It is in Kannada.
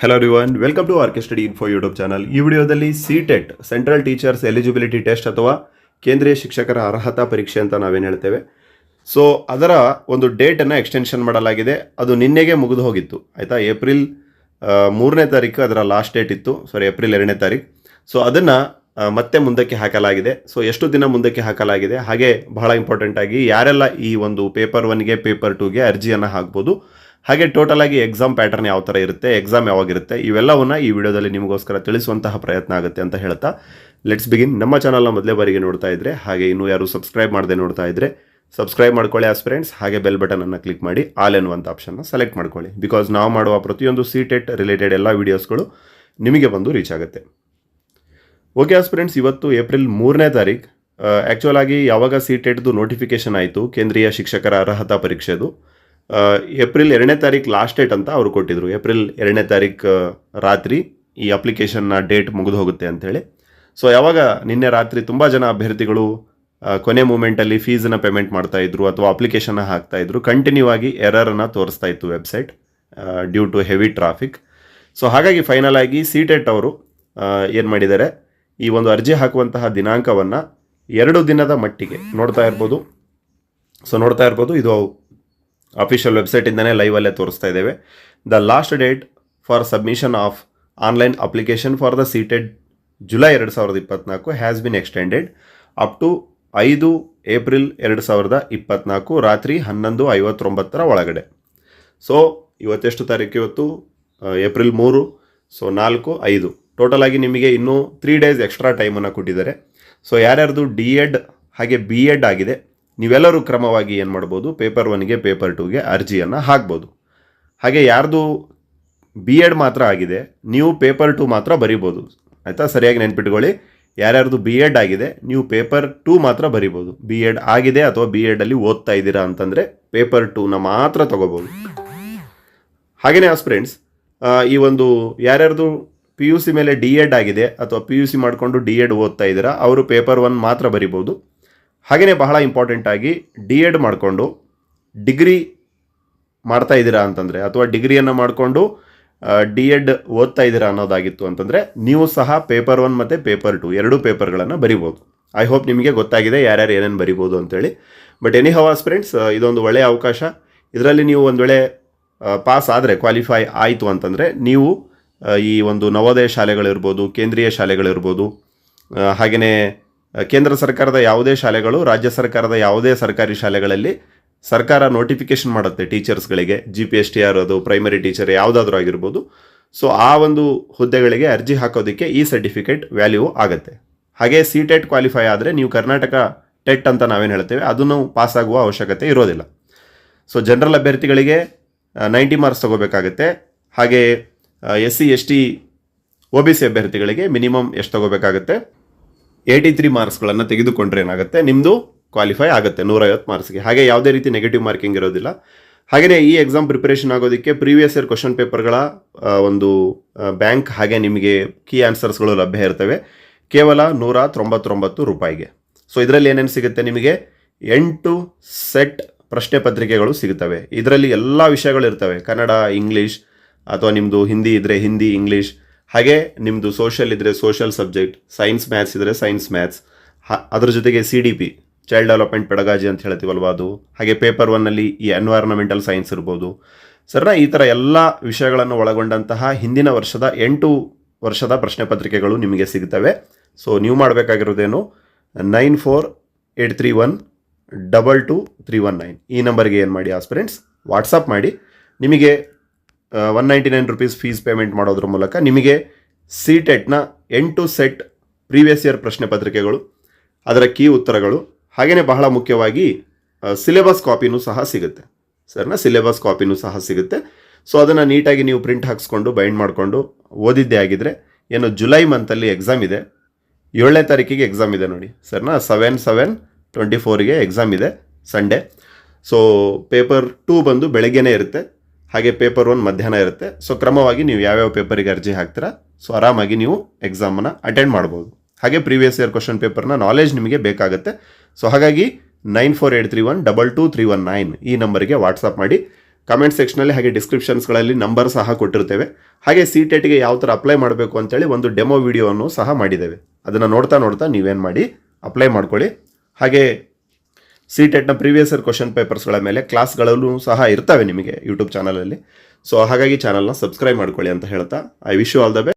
Hello ರಿವನ್ welcome to RK study info YouTube channel ಈ ವಿಡಿಯೋದಲ್ಲಿ C TET central teachers eligibility test ಅಥವಾ ಕೇಂದ್ರೀಯ ಶಿಕ್ಷಕರ ಅರ್ಹತಾ ಪರೀಕ್ಷೆ ಅಂತ ನಾವೇನು ಹೇಳ್ತೇವೆ. ಸೊ ಅದರ ಒಂದು ಡೇಟನ್ನು ಎಕ್ಸ್ಟೆನ್ಷನ್ ಮಾಡಲಾಗಿದೆ. ಅದು ನಿನ್ನೆಗೆ ಮುಗಿದು ಹೋಗಿತ್ತು. ಆಯಿತಾ? ಏಪ್ರಿಲ್ ಮೂರನೇ ತಾರೀಕು ಅದರ ಲಾಸ್ಟ್ ಡೇಟ್ ಇತ್ತು. ಸಾರಿ ಏಪ್ರಿಲ್ ಎರಡನೇ ತಾರೀಕು. ಸೊ ಅದನ್ನು ಮತ್ತೆ ಮುಂದಕ್ಕೆ ಹಾಕಲಾಗಿದೆ. ಸೊ ಎಷ್ಟು ದಿನ ಮುಂದಕ್ಕೆ ಹಾಕಲಾಗಿದೆ? ಹಾಗೆ ಬಹಳ ಇಂಪಾರ್ಟೆಂಟ್ ಆಗಿ ಯಾರೆಲ್ಲ ಈ ಒಂದು ಪೇಪರ್ ಒನ್ಗೆ ಪೇಪರ್ ಟೂಗೆ ಅರ್ಜಿಯನ್ನು ಹಾಕ್ಬೋದು ಹಾಗೆ ಟೋಟಲ್ ಆಗಿ ಎಕ್ಸಾಮ್ ಪ್ಯಾಟರ್ನ್ ಯಾವ ಥರ ಇರುತ್ತೆ ಎಕ್ಸಾಮ್ ಯಾವಾಗಿರುತ್ತೆ ಇವೆಲ್ಲವನ್ನ ಈ ವಿಡಿಯೋದಲ್ಲಿ ನಿಮಗೋಸ್ಕರ ತಿಳಿಸುವಂತಹ ಪ್ರಯತ್ನ ಆಗುತ್ತೆ ಅಂತ ಹೇಳ್ತಾ ಲೆಟ್ಸ್ ಬಿಗಿನ್ ನಮ್ಮ ಚಾನಲ್ನ ಮೊದಲೇ ಬಾರಿಗೆ ನೋಡ್ತಾ ಇದ್ರೆ, ಹಾಗೆ ಇನ್ನೂ ಯಾರು ಸಬ್ಸ್ಕ್ರೈಬ್ ಮಾಡದೆ ನೋಡ್ತಾ ಇದ್ರೆ ಸಬ್ಸ್ಕ್ರೈಬ್ ಮಾಡ್ಕೊಳ್ಳಿ ಆಸ್ ಫ್ರೆಂಡ್ಸ್ ಹಾಗೆ ಬೆಲ್ ಬಟನ್ ಅನ್ನು ಕ್ಲಿಕ್ ಮಾಡಿ ಆಲ್ ಎನ್ನುವಂಥ ಆಪ್ಷನ್ನ ಸೆಲೆಕ್ಟ್ ಮಾಡ್ಕೊಳ್ಳಿ. ಬಿಕಾಸ್ ನಾವು ಮಾಡುವ ಪ್ರತಿಯೊಂದು ಸಿ ಟೆಟ್ ರಿಲೇಟೆಡ್ ಎಲ್ಲ ವೀಡಿಯೋಸ್ಗಳು ನಿಮಗೆ ಬಂದು ರೀಚ್ ಆಗುತ್ತೆ. ಓಕೆ ಆಸ್ ಫ್ರೆಂಡ್ಸ್ ಇವತ್ತು ಏಪ್ರಿಲ್ ಮೂರನೇ ತಾರೀಕು ಆ್ಯಕ್ಚುಲಾಗಿ ಯಾವಾಗ ಸಿ ಟೆಟ್ದು ನೋಟಿಫಿಕೇಶನ್ ಆಯಿತು, ಕೇಂದ್ರೀಯ ಶಿಕ್ಷಕರ ಅರ್ಹತಾ ಪರೀಕ್ಷೆದು ಏಪ್ರಿಲ್ ಎರಡನೇ ತಾರೀಕು ಲಾಸ್ಟ್ ಡೇಟ್ ಅಂತ ಅವರು ಕೊಟ್ಟಿದ್ರು. ಏಪ್ರಿಲ್ ಎರಡನೇ ತಾರೀಕು ರಾತ್ರಿ ಈ ಅಪ್ಲಿಕೇಶನ್ನ ಡೇಟ್ ಮುಗಿದು ಹೋಗುತ್ತೆ ಅಂಥೇಳಿ. ಸೊ ಯಾವಾಗ ನಿನ್ನೆ ರಾತ್ರಿ ತುಂಬ ಜನ ಅಭ್ಯರ್ಥಿಗಳು ಕೊನೆ ಮೂಮೆಂಟಲ್ಲಿ ಫೀಸನ್ನ ಪೇಮೆಂಟ್ ಮಾಡ್ತಾ ಇದ್ರು ಅಥವಾ ಅಪ್ಲಿಕೇಶನ್ನ ಹಾಕ್ತಾ ಇದ್ರು ಕಂಟಿನ್ಯೂ ಆಗಿ ಎರರನ್ನು ತೋರಿಸ್ತಾ ಇತ್ತು website due to heavy traffic so ಹಾಗಾಗಿ ಫೈನಲ್ ಆಗಿ ಸಿ ಟೆಟ್ ಅವರು ಏನು ಮಾಡಿದ್ದಾರೆ? ಈ ಒಂದು ಅರ್ಜಿ ಹಾಕುವಂತಹ ದಿನಾಂಕವನ್ನು ಎರಡು ದಿನದ ಮಟ್ಟಿಗೆ ನೋಡ್ತಾ ಇರ್ಬೋದು. ಸೊ ನೋಡ್ತಾ ಇರ್ಬೋದು. ಇದು ಅಫಿಷಿಯಲ್ ವೆಬ್ಸೈಟಿಂದನೇ ಲೈವಲ್ಲೇ ತೋರಿಸ್ತಾ ಇದ್ದೇವೆ. The last date for submission of online application for the CTET July ಎರಡು ಸಾವಿರದ ಇಪ್ಪತ್ನಾಲ್ಕು has been extended up to ಐದು ಏಪ್ರಿಲ್ ಎರಡು ಸಾವಿರದ ಇಪ್ಪತ್ನಾಲ್ಕು ರಾತ್ರಿ ಹನ್ನೊಂದು ಐವತ್ತೊಂಬತ್ತರ ಒಳಗಡೆ. ಸೊ ಇವತ್ತೆಷ್ಟು ತಾರೀಕು ಇವತ್ತು? ಏಪ್ರಿಲ್ ಮೂರು ಸೊ ನಾಲ್ಕು, ಐದು. ಆಗಿ ನಿಮಗೆ ಇನ್ನೂ ತ್ರೀ ಡೇಸ್ ಎಕ್ಸ್ಟ್ರಾ ಟೈಮನ್ನು ಕೊಟ್ಟಿದ್ದಾರೆ. ಸೊ ಯಾರ್ಯಾರ್ದು ಡಿ ಎಡ್ ಹಾಗೆ ಬಿ ಎಡ್ ಆಗಿದೆ ನೀವೆಲ್ಲರೂ ಕ್ರಮವಾಗಿ ಏನು ಮಾಡ್ಬೋದು? ಪೇಪರ್ ಒನ್ಗೆ ಪೇಪರ್ ಟೂಗೆ ಅರ್ಜಿಯನ್ನು ಹಾಕ್ಬೋದು. ಹಾಗೆ ಯಾರ್ದು ಬಿ ಎಡ್ ಮಾತ್ರ ಆಗಿದೆ, ನೀವು ಪೇಪರ್ ಟು ಮಾತ್ರ ಬರಿಬೋದು. ಆಯಿತಾ? ಸರಿಯಾಗಿ ನೆನ್ಪಿಟ್ಕೊಳ್ಳಿ. ಯಾರ್ಯಾರ್ದು ಬಿ ಎಡ್ ಆಗಿದೆ, ನೀವು ಪೇಪರ್ ಟೂ ಮಾತ್ರ ಬರಿಬೋದು. ಬಿ ಎಡ್ ಆಗಿದೆ ಅಥವಾ ಬಿ ಎಡಲ್ಲಿ ಓದ್ತಾ ಇದ್ದೀರಾ ಅಂತಂದರೆ ಪೇಪರ್ ಟೂನ ಮಾತ್ರ ತಗೋಬೋದು. ಹಾಗೆಯೇ ಆಸ್ ಫ್ರೆಂಡ್ಸ್ ಈ ಒಂದು ಯಾರ್ಯಾರ್ದು ಪಿ ಯು ಸಿ ಮೇಲೆ ಡಿ ಎಡ್ ಆಗಿದೆ ಅಥವಾ ಪಿ ಯು ಸಿ ಮಾಡಿಕೊಂಡು ಡಿ ಎಡ್ ಓದ್ತಾ ಇದ್ದೀರಾ, ಅವರು ಪೇಪರ್ ಒನ್ ಮಾತ್ರ ಬರಿಬೋದು. ಹಾಗೆಯೇ ಬಹಳ ಇಂಪಾರ್ಟೆಂಟಾಗಿ ಡಿ ಎಡ್ ಮಾಡಿಕೊಂಡು ಡಿಗ್ರಿ ಮಾಡ್ತಾ ಇದ್ದೀರಾ ಅಂತಂದರೆ, ಅಥವಾ ಡಿಗ್ರಿಯನ್ನು ಮಾಡಿಕೊಂಡು ಡಿ ಎಡ್ ಓದ್ತಾ ಇದ್ದೀರಾ ಅನ್ನೋದಾಗಿತ್ತು ಅಂತಂದರೆ, ನೀವು ಸಹ ಪೇಪರ್ ಒನ್ ಮತ್ತು ಪೇಪರ್ ಟು ಎರಡೂ ಪೇಪರ್ಗಳನ್ನು ಬರಿಬೋದು. ಐ ಹೋಪ್ ನಿಮಗೆ ಗೊತ್ತಾಗಿದೆ ಯಾರ್ಯಾರು ಏನೇನು ಬರಿಬೋದು ಅಂತೇಳಿ. ಬಟ್ ಎನಿ ಹವಾಸ್ ಫ್ರೆಂಡ್ಸ್ ಇದೊಂದು ಒಳ್ಳೆಯ ಅವಕಾಶ. ಇದರಲ್ಲಿ ನೀವು ಒಂದು ವೇಳೆ ಪಾಸ್ ಆದರೆ ಕ್ವಾಲಿಫೈ ಆಯಿತು ಅಂತಂದರೆ, ನೀವು ಈ ಒಂದು ನವೋದಯ ಶಾಲೆಗಳಿರ್ಬೋದು, ಕೇಂದ್ರೀಯ ಶಾಲೆಗಳಿರ್ಬೋದು ಹಾಗೆಯೇ ಕೇಂದ್ರ ಸರ್ಕಾರದ ಯಾವುದೇ ಶಾಲೆಗಳು, ರಾಜ್ಯ ಸರ್ಕಾರದ ಯಾವುದೇ ಸರ್ಕಾರಿ ಶಾಲೆಗಳಲ್ಲಿ ಸರ್ಕಾರ ನೋಟಿಫಿಕೇಶನ್ ಮಾಡುತ್ತೆ ಟೀಚರ್ಸ್ಗಳಿಗೆ G P S T R ಅದು ಪ್ರೈಮರಿ ಟೀಚರ್ ಯಾವುದಾದ್ರೂ ಆಗಿರ್ಬೋದು. ಸೊ ಆ ಒಂದು ಹುದ್ದೆಗಳಿಗೆ ಅರ್ಜಿ ಹಾಕೋದಕ್ಕೆ ಈ ಸರ್ಟಿಫಿಕೇಟ್ ವ್ಯಾಲ್ಯೂ ಆಗುತ್ತೆ. ಹಾಗೆ ಸಿ ಟೆಟ್ ಕ್ವಾಲಿಫೈ ಆದರೆ ನೀವು ಕರ್ನಾಟಕ ಟೆಟ್ ಅಂತ ನಾವೇನು ಹೇಳ್ತೇವೆ, ಅದನ್ನು ಪಾಸ್ ಆಗುವ ಅವಶ್ಯಕತೆ ಇರೋದಿಲ್ಲ. ಸೊ ಜನರಲ್ ಅಭ್ಯರ್ಥಿಗಳಿಗೆ ನೈಂಟಿ ಮಾರ್ಕ್ಸ್ ತಗೋಬೇಕಾಗುತ್ತೆ. ಹಾಗೆ S C S T O B C ಅಭ್ಯರ್ಥಿಗಳಿಗೆ ಮಿನಿಮಮ್ ಎಷ್ಟು ತಗೋಬೇಕಾಗುತ್ತೆ? ಏಯ್ಟಿ ತ್ರೀ ಮಾರ್ಕ್ಸ್ಗಳನ್ನು ತೆಗೆದುಕೊಂಡ್ರೆ ಏನಾಗುತ್ತೆ? ನಿಮ್ಮದು ಕ್ವಾಲಿಫೈ ಆಗುತ್ತೆ, ನೂರೈವತ್ತು ಮಾರ್ಕ್ಸ್ಗೆ. ಹಾಗೆ ಯಾವುದೇ ರೀತಿ ನೆಗೆಟಿವ್ ಮಾರ್ಕಿಂಗ್ ಇರೋದಿಲ್ಲ. ಹಾಗೆಯೇ ಈ ಎಕ್ಸಾಮ್ ಪ್ರಿಪರೇಷನ್ ಆಗೋದಕ್ಕೆ ಪ್ರೀವಿಯಸ್ ಇಯರ್ ಕ್ವಶನ್ ಪೇಪರ್ಗಳ ಒಂದು ಬ್ಯಾಂಕ್ ಹಾಗೆ ನಿಮಗೆ ಕೀ ಆನ್ಸರ್ಸ್ಗಳು ಲಭ್ಯ ಇರ್ತವೆ. ಕೇವಲ ನೂರ ತೊಂಬತ್ತೊಂಬತ್ತು ರೂಪಾಯಿಗೆ. ಸೊ ಇದರಲ್ಲಿ ಏನೇನು ಸಿಗುತ್ತೆ ನಿಮಗೆ? ಎಂಟು ಸೆಟ್ ಪ್ರಶ್ನೆ ಪತ್ರಿಕೆಗಳು ಸಿಗುತ್ತವೆ. ಇದರಲ್ಲಿ ಎಲ್ಲ ವಿಷಯಗಳು ಇರ್ತವೆ. ಕನ್ನಡ ಇಂಗ್ಲೀಷ್ ಅಥವಾ ನಿಮ್ಮದು ಹಿಂದಿ ಇದ್ದರೆ ಹಿಂದಿ ಇಂಗ್ಲೀಷ್ ಹಾಗೆ ನಿಮ್ಮದು ಸೋಷಲ್ ಇದ್ದರೆ ಸೋಷಲ್ ಸಬ್ಜೆಕ್ಟ್ ಸೈನ್ಸ್ ಮ್ಯಾಥ್ಸ್ ಇದ್ದರೆ ಸೈನ್ಸ್ ಮ್ಯಾಥ್ಸ್ ಅದ್ರ ಜೊತೆಗೆ C D P child development pedagogy ಅಂತ ಹೇಳ್ತೀವಲ್ವ ಅದು? ಹಾಗೆ ಪೇಪರ್ ಒನ್ನಲ್ಲಿ ಈ ಎನ್ವೈರನ್ಮೆಂಟಲ್ ಸೈನ್ಸ್ ಇರ್ಬೋದು. ಸರ್ನ ಈ ಥರ ಎಲ್ಲ ವಿಷಯಗಳನ್ನು ಒಳಗೊಂಡಂತಹ ಹಿಂದಿನ ವರ್ಷದ ಎಂಟು ವರ್ಷದ ಪ್ರಶ್ನೆ ಪತ್ರಿಕೆಗಳು ನಿಮಗೆ ಸಿಗ್ತವೆ. ಸೊ ನೀವು ಮಾಡಬೇಕಾಗಿರೋದೇನು? Nine four eight three one double two three one nine ಈ ನಂಬರ್ಗೆ ಏನು ಮಾಡಿ ಆಸ್ಪಿರೆಂಟ್ಸ್ ವಾಟ್ಸಪ್ ಮಾಡಿ. ನಿಮಗೆ one ninety nine rupees fees payment ಮಾಡೋದ್ರ ಮೂಲಕ ನಿಮಗೆ ಸಿ ಟೆಟ್ನ ಎಂಟು ಸೆಟ್ ಪ್ರೀವಿಯಸ್ ಇಯರ್ ಪ್ರಶ್ನೆ ಪತ್ರಿಕೆಗಳು, ಅದರ ಕೀ ಉತ್ತರಗಳು ಹಾಗೆಯೇ ಬಹಳ ಮುಖ್ಯವಾಗಿ ಸಿಲೆಬಸ್ ಕಾಪಿನೂ ಸಹ ಸಿಗುತ್ತೆ. ಸರ್ನ ಸಿಲೆಬಸ್ ಕಾಪಿನೂ ಸಹ ಸಿಗುತ್ತೆ. ಸೊ ಅದನ್ನು ನೀಟಾಗಿ ನೀವು ಪ್ರಿಂಟ್ ಹಾಕ್ಸ್ಕೊಂಡು ಬೈಂಡ್ ಮಾಡಿಕೊಂಡು ಓದಿದ್ದೇ ಆಗಿದ್ದರೆ ಏನು ಜುಲೈ ಮಂತಲ್ಲಿ ಎಕ್ಸಾಮ್ ಇದೆ. ಏಳನೇ ತಾರೀಕಿಗೆ ಎಕ್ಸಾಮ್ ಇದೆ ನೋಡಿ. ಸರ್ನ ಸೆವೆನ್ ಸೆವೆನ್ ಟ್ವೆಂಟಿ ಫೋರಿಗೆ ಎಕ್ಸಾಮ್ ಇದೆ ಸಂಡೇ ಸೊ ಪೇಪರ್ ಟೂ ಬಂದು ಬೆಳಗ್ಗೆನೇ ಇರುತ್ತೆ. ಹಾಗೆ ಪೇಪರ್ ಒನ್ ಮಧ್ಯಾಹ್ನ ಇರುತ್ತೆ. ಸೊ ಕ್ರಮವಾಗಿ ನೀವು ಯಾವ್ಯಾವ ಪೇಪರಿಗೆ ಅರ್ಜಿ ಹಾಕ್ತೀರಾ ಸೊ ಆರಾಮಾಗಿ ನೀವು ಎಕ್ಸಾಮನ್ನು ಅಟೆಂಡ್ ಮಾಡ್ಬೋದು. ಹಾಗೆ ಪ್ರೀವಿಯಸ್ ಇಯರ್ ಕ್ವಶನ್ ಪೇಪರ್ನ ನಾಲೆಜ್ ನಿಮಗೆ ಬೇಕಾಗುತ್ತೆ. ಸೊ ಹಾಗಾಗಿ nine four eight three one double two three one nine ಈ ನಂಬರಿಗೆ ವಾಟ್ಸಪ್ ಮಾಡಿ. ಕಮೆಂಟ್ ಸೆಕ್ಷನಲ್ಲಿ ಹಾಗೆ ಡಿಸ್ಕ್ರಿಪ್ಷನ್ಸ್ಗಳಲ್ಲಿ ನಂಬರ್ ಸಹ ಕೊಟ್ಟಿರ್ತೇವೆ. ಹಾಗೆ ಸಿ ಟೆಟ್ಗೆ ಯಾವ ಥರ ಅಪ್ಲೈ ಮಾಡಬೇಕು ಅಂತೇಳಿ ಒಂದು ಡೆಮೋ ವಿಡಿಯೋವನ್ನು ಸಹ ಮಾಡಿದ್ದೇವೆ. ಅದನ್ನು ನೋಡ್ತಾ ನೋಡ್ತಾ ನೀವೇನು ಮಾಡಿ ಅಪ್ಲೈ ಮಾಡ್ಕೊಳ್ಳಿ. ಹಾಗೆ ಸಿ ಟೆಟ್ನ ಪ್ರೀವಿಯಸ್ ಇಯರ್ ಕ್ವಶನ್ ಪೇಪರ್ಸ್ಗಳ ಮೇಲೆ ಕ್ಲಾಸ್ಗಳಲ್ಲೂ ಸಹ ಇರ್ತವೆ ನಿಮಗೆ ಯೂಟ್ಯೂಬ್ ಚಾನಲಲ್ಲಿ ಸೊ ಹಾಗಾಗಿ ಚಾನಲ್ನ ಸಬ್ಸ್ಕ್ರೈಬ್ ಮಾಡ್ಕೊಳ್ಳಿ ಅಂತ ಹೇಳ್ತಾ I wish you all the be